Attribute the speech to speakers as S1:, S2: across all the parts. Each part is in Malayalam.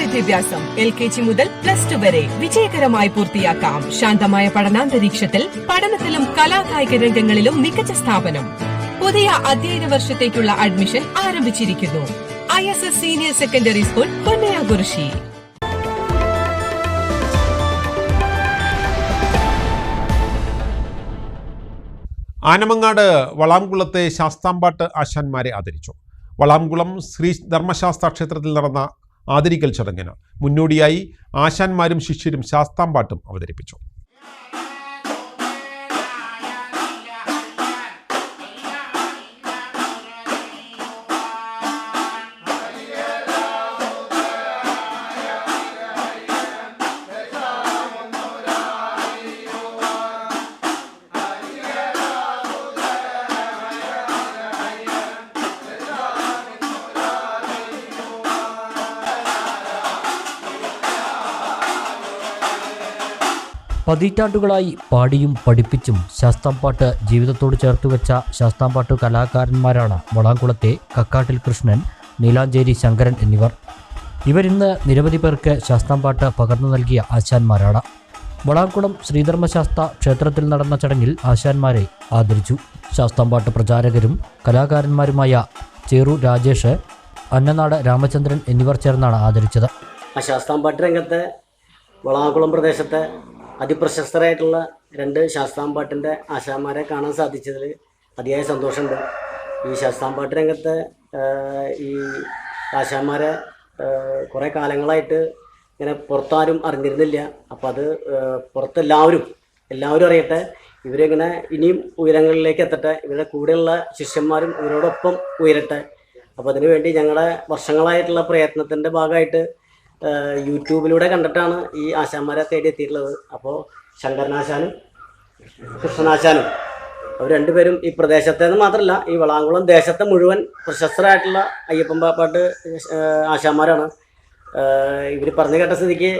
S1: വിദ്യാഭ്യാസം എൽ കെ ജി മുതൽ പ്ലസ് ടു വരെ വിജയകരമായി പൂർത്തിയാക്കാം. ശാന്തമായ പഠനാന്തരീക്ഷത്തിൽ പഠനത്തിലും കലാകായിക രംഗങ്ങളിലും മികച്ച സ്ഥാപനം. പുതിയ അധ്യയന വർഷത്തേക്കുള്ള അഡ്മിഷൻ ആരംഭിച്ചിരിക്കുന്നു. I S S senior secondary school Ponnayakurissi
S2: Anamangad വളാംകുളത്തെ ശാസ്താംപാട്ട് ആശാന്മാരെ ആദരിച്ചു. വളാംകുളം ശ്രീ ധർമ്മശാസ്ത്ര ക്ഷേത്രത്തിൽ നടന്ന ആദരിക്കൽ ചടങ്ങിന് മുന്നോടിയായി ആശാന്മാരും ശിഷ്യരും ശാസ്താംപാട്ടും അവതരിപ്പിച്ചു
S3: പതിറ്റാണ്ടുകളായി പാടിയും പഠിപ്പിച്ചും ശാസ്താംപാട്ട് ജീവിതത്തോട് ചേർത്ത് വെച്ച ശാസ്താംപാട്ട് കലാകാരന്മാരാണ് വളാംകുളത്തെ കക്കാട്ടിൽ കൃഷ്ണൻ നീലാഞ്ചേരി ശങ്കരൻ എന്നിവർ. ഇവരിന്ന് നിരവധി പേർക്ക് ശാസ്താംപാട്ട് പകർന്നു നൽകിയ ആശാന്മാരാണ്. വളാംകുളം ശ്രീധർമ്മശാസ്ത്ര ക്ഷേത്രത്തിൽ നടന്ന ചടങ്ങിൽ ആശാന്മാരെ ആദരിച്ചു. ശാസ്താംപാട്ട് പ്രചാരകരും കലാകാരന്മാരുമായ ചേറു രാജേഷ് അന്നനാട് രാമചന്ദ്രൻ എന്നിവർ ചേർന്നാണ് ആദരിച്ചത്.
S4: ശാസ്താംപാട്ട് രംഗത്തെ വളാകുളം പ്രദേശത്തെ അതിപ്രശസ്തരായിട്ടുള്ള രണ്ട് ശാസ്താംപാട്ടിന്റെ ആശാന്മാരെ കാണാൻ സാധിച്ചതിൽ അതിയായ സന്തോഷമുണ്ട്. ഈ ശാസ്താംപാട്ട് രംഗത്തെ ഈ ആശാന്മാരെ കുറേ കാലങ്ങളായിട്ട് ഇങ്ങനെ പുറത്താരും അറിഞ്ഞിരുന്നില്ല. അപ്പോൾ അത് പുറത്തെല്ലാവരും എല്ലാവരും അറിയട്ടെ ഇവരിങ്ങനെ ഇനിയും ഉയരങ്ങളിലേക്ക് എത്തട്ടെ ഇവരുടെ കൂടെയുള്ള ശിഷ്യന്മാരും ഇവരോടൊപ്പം ഉയരട്ടെ. അപ്പോൾ അതിനുവേണ്ടി ഞങ്ങളുടെ വർഷങ്ങളായിട്ടുള്ള പ്രയത്നത്തിന്റെ ഭാഗമായിട്ട് യൂട്യൂബിലൂടെ കണ്ടിട്ടാണ് ഈ ആശാന്മാരെ തേടി എത്തിയിട്ടുള്ളത്. അപ്പോൾ ശങ്കരനാശാനും കൃഷ്ണനാശാനും അവർ രണ്ടുപേരും ഈ പ്രദേശത്തെ നിന്ന് മാത്രമല്ല ഈ വളാങ്കുളം ദേശത്തെ മുഴുവൻ പ്രശസ്തരായിട്ടുള്ള അയ്യപ്പൻ പാപ്പാട്ട് ആശാന്മാരാണ്. ഇവർ പറഞ്ഞു കേട്ട സ്ഥിതിക്ക്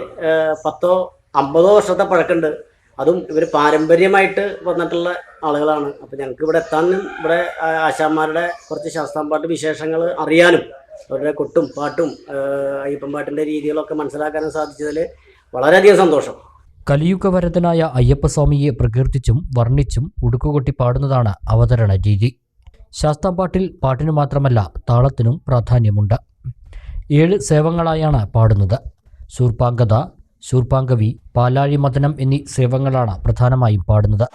S4: പത്തോ അമ്പതോ വർഷത്തെ പഴക്കമുണ്ട്. അതും ഇവർ പാരമ്പര്യമായിട്ട് വന്നിട്ടുള്ള ആളുകളാണ്. അപ്പം ഞങ്ങൾക്ക് ഇവിടെ എത്താനും ഇവിടെ ആശാന്മാരുടെ കുറച്ച് ശാസ്താംപാട്ട് വിശേഷങ്ങൾ അറിയാനും അവരുടെ കൊട്ടും പാട്ടും അയ്യപ്പൻ പാട്ടിന്റെ രീതികളൊക്കെ മനസ്സിലാക്കാനും സാധിച്ചതിൽ വളരെയധികം സന്തോഷം.
S3: കലിയുഗവരതനായ അയ്യപ്പസ്വാമിയെ പ്രകീർത്തിച്ചും വർണിച്ചും ഉടുക്കുകൊട്ടി പാടുന്നതാണ് അവതരണ രീതി. ശാസ്താംപാട്ടിൽ പാട്ടിനു മാത്രമല്ല താളത്തിനും പ്രാധാന്യമുണ്ട്. ഏഴ് സേവങ്ങളായാണ് പാടുന്നത്. ശൂർപ്പാങ്കത ശൂർപ്പാങ്കവി പാലാഴി മദനം എന്നീ സേവങ്ങളാണ് പ്രധാനമായും പാടുന്നത്.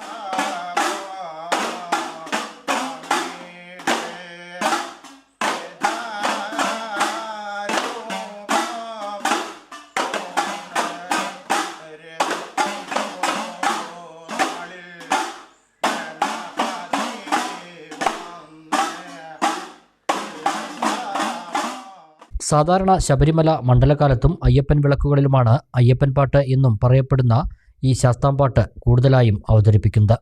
S3: സാധാരണ ശബരിമല മണ്ഡലകാലത്തും അയ്യപ്പൻ വിളക്കുകളിലുമാണ് അയ്യപ്പൻ പാട്ട് എന്നും പറയപ്പെടുന്ന ഈ ശാസ്താംപാട്ട് കൂടുതലായും അവതരിപ്പിക്കുന്നത്.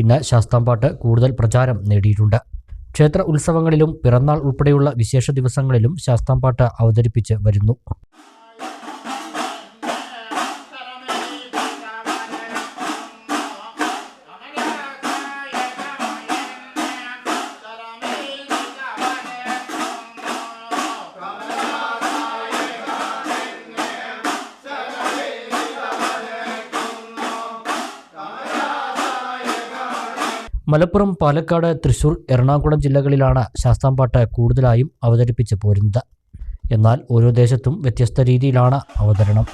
S3: ഇന്ന് ശാസ്താംപാട്ട് കൂടുതൽ പ്രചാരം നേടിയിട്ടുണ്ട്. ക്ഷേത്ര ഉത്സവങ്ങളിലും പിറന്നാൾ ഉൾപ്പെടെയുള്ള വിശേഷ ദിവസങ്ങളിലും ശാസ്താംപാട്ട് അവതരിപ്പിച്ച് വരുന്നു. മലപ്പുറം പാലക്കാട് തൃശൂർ എറണാകുളം ജില്ലകളിലാണ് ശാസ്താംപാട്ട് കൂടുതലായും അവതരിപ്പിച്ച് പോരുന്നത്. എന്നാൽ ഓരോ ദേശത്തും വ്യത്യസ്ത രീതിയിലാണ് അവതരണം.